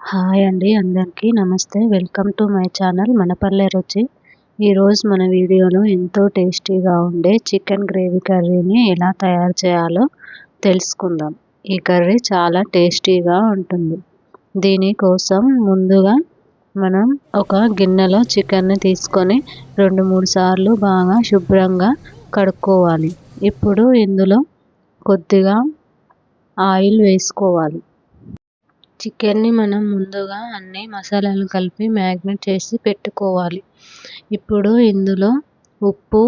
Hi అండి అందరికీ. నమస్తే. వెల్కమ్ టు మై ఛానల్ మనపల్లె రుచి. ఈరోజు మన వీడియోలో ఎంతో టేస్టీగా ఉండే చికెన్ గ్రేవీ కర్రీని ఎలా తయారు చేయాలో తెలుసుకుందాం. ఈ కర్రీ చాలా టేస్టీగా ఉంటుంది. దీనికోసం ముందుగా మనం ఒక గిన్నెలో చికెన్ని తీసుకొని రెండు మూడు సార్లు బాగా శుభ్రంగా కడుక్కోవాలి. ఇప్పుడు ఇందులో కొద్దిగా ఆయిల్ వేసుకోవాలి. చికెన్ని మనం ముందుగా అన్ని మసాలాలు కలిపి మ్యాగ్నెట్ చేసి పెట్టుకోవాలి. ఇప్పుడు ఇందులో ఉప్పు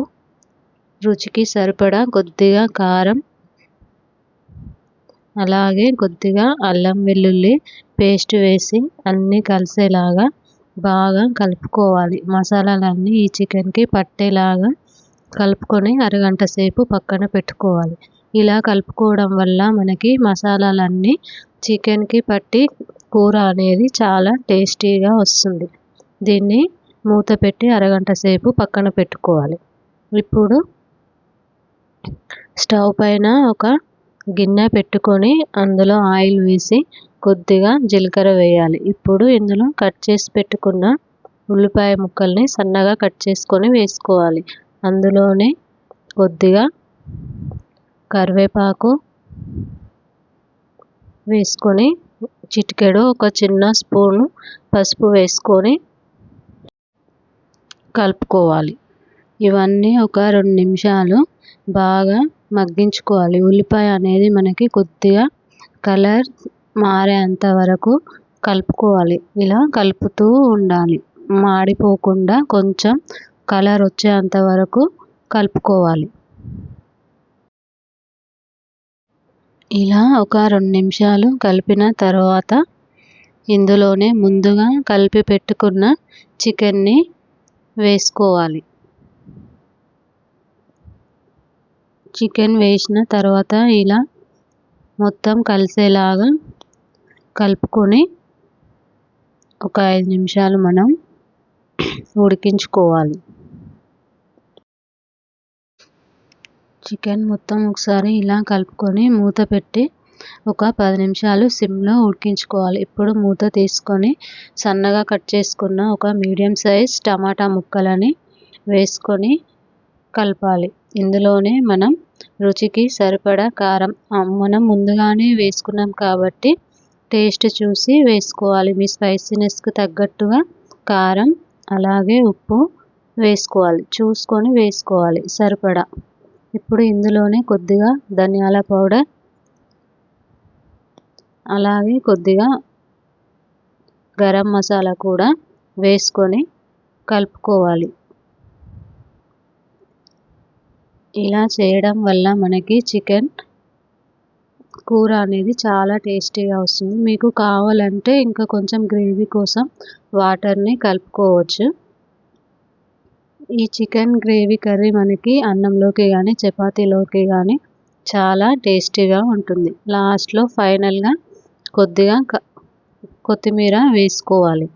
రుచికి సరిపడా కొద్దిగా కారం అలాగే కొద్దిగా అల్లం వెల్లుల్లి పేస్ట్ వేసి అన్నీ కలిసేలాగా బాగా కలుపుకోవాలి. మసాలాలన్నీ ఈ చికెన్కి పట్టేలాగా కలుపుకొని అరగంట సేపు పక్కన పెట్టుకోవాలి. ఇలా కలుపుకోవడం వల్ల మనకి మసాలాలన్నీ చికెన్కి పట్టి కూర అనేది చాలా టేస్టీగా వస్తుంది. దీన్ని మూత పెట్టి అరగంట సేపు పక్కన పెట్టుకోవాలి. ఇప్పుడు స్టవ్ పైన ఒక గిన్నె పెట్టుకొని అందులో ఆయిల్ వేసి కొద్దిగా జీలకర్ర వేయాలి. ఇప్పుడు ఇందులో కట్ చేసి పెట్టుకున్న ఉల్లిపాయ ముక్కల్ని సన్నగా కట్ చేసుకొని వేసుకోవాలి. అందులోనే కొద్దిగా కరివేపాకు వేసుకొని చిటికెడు ఒక చిన్న స్పూను పసుపు వేసుకొని కలుపుకోవాలి. ఇవన్నీ ఒక రెండు నిమిషాలు బాగా మగ్గించుకోవాలి. ఉల్లిపాయ అనేది మనకి కొద్దిగా కలర్ మారేంత వరకు కలుపుకోవాలి. ఇలా కలుపుతూ ఉండాలి. మాడిపోకుండా కొంచెం కలర్ వచ్చేంత వరకు కలుపుకోవాలి. ఇలా ఒక రెండు నిమిషాలు కలిపిన తర్వాత ఇందులోనే ముందుగా కలిపి పెట్టుకున్న చికెన్ని వేసుకోవాలి. చికెన్ వేసిన తర్వాత ఇలా మొత్తం కలిసేలాగా కలుపుకొని ఒక ఐదు నిమిషాలు మనం ఉడికించుకోవాలి. చికెన్ మొత్తం ఒకసారి ఇలా కలుపుకొని మూత పెట్టి ఒక పది నిమిషాలు సిమ్లో ఉడికించుకోవాలి. ఇప్పుడు మూత తీసుకొని సన్నగా కట్ చేసుకున్న ఒక మీడియం సైజ్ టమాటా ముక్కలని వేసుకొని కలపాలి. ఇందులోనే మనం రుచికి సరిపడా కారం మనం ముందుగానే వేసుకున్నాం కాబట్టి టేస్ట్ చూసి వేసుకోవాలి. మీ స్పైసీనెస్కి తగ్గట్టుగా కారం అలాగే ఉప్పు వేసుకోవాలి. చూసుకొని వేసుకోవాలి. సరిపడా ఇప్పుడు ఇందులోనే కొద్దిగా ధనియాల పౌడర్ అలాగే కొద్దిగా గరం మసాలా కూడా వేసుకొని కలుపుకోవాలి. ఇలా చేయడం వల్ల మనకి చికెన్ కూర అనేది చాలా టేస్టీగా వస్తుంది. మీకు కావాలంటే ఇంకా కొంచెం గ్రేవీ కోసం వాటర్ని కలుపుకోవచ్చు. ఈ చికెన్ గ్రేవీ కర్రీ మనకి అన్నంలోకి కానీ చపాతీలోకి కానీ చాలా టేస్టీగా ఉంటుంది. లాస్ట్లో ఫైనల్గా కొద్దిగా కొత్తిమీర వేసుకోవాలి.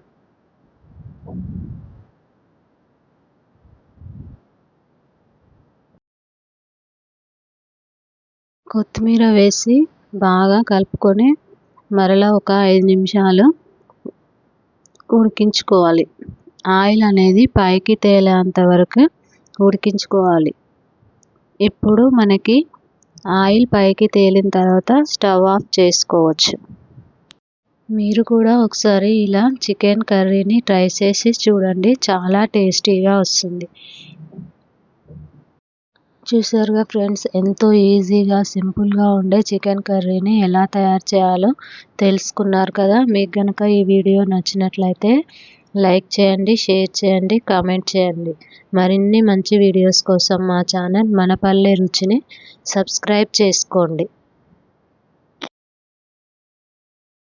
కొత్తిమీర వేసి బాగా కలుపుకొని మరలా ఒక ఐదు నిమిషాలు ఉడికించుకోవాలి. ఆయిల్ అనేది పైకి తేలేంత వరకు ఉడికించుకోవాలి. ఇప్పుడు మనకి ఆయిల్ పైకి తేలిన తర్వాత స్టవ్ ఆఫ్ చేసుకోవచ్చు. మీరు కూడా ఒకసారి ఇలా చికెన్ కర్రీని ట్రై చేసి చూడండి. చాలా టేస్టీగా వస్తుంది. చూసారుగా ఫ్రెండ్స్ ఎంతో ఈజీగా సింపుల్గా ఉండే చికెన్ కర్రీని ఎలా తయారు చేయాలో తెలుసుకున్నారు కదా. మీకు కనుక ఈ వీడియో నచ్చినట్లయితే లైక్ చేయండి షేర్ చేయండి కామెంట్ చేయండి. మరిన్ని మంచి వీడియోస్ కోసం మా ఛానల్ మనపల్లె రుచిని సబ్స్క్రైబ్ చేసుకోండి.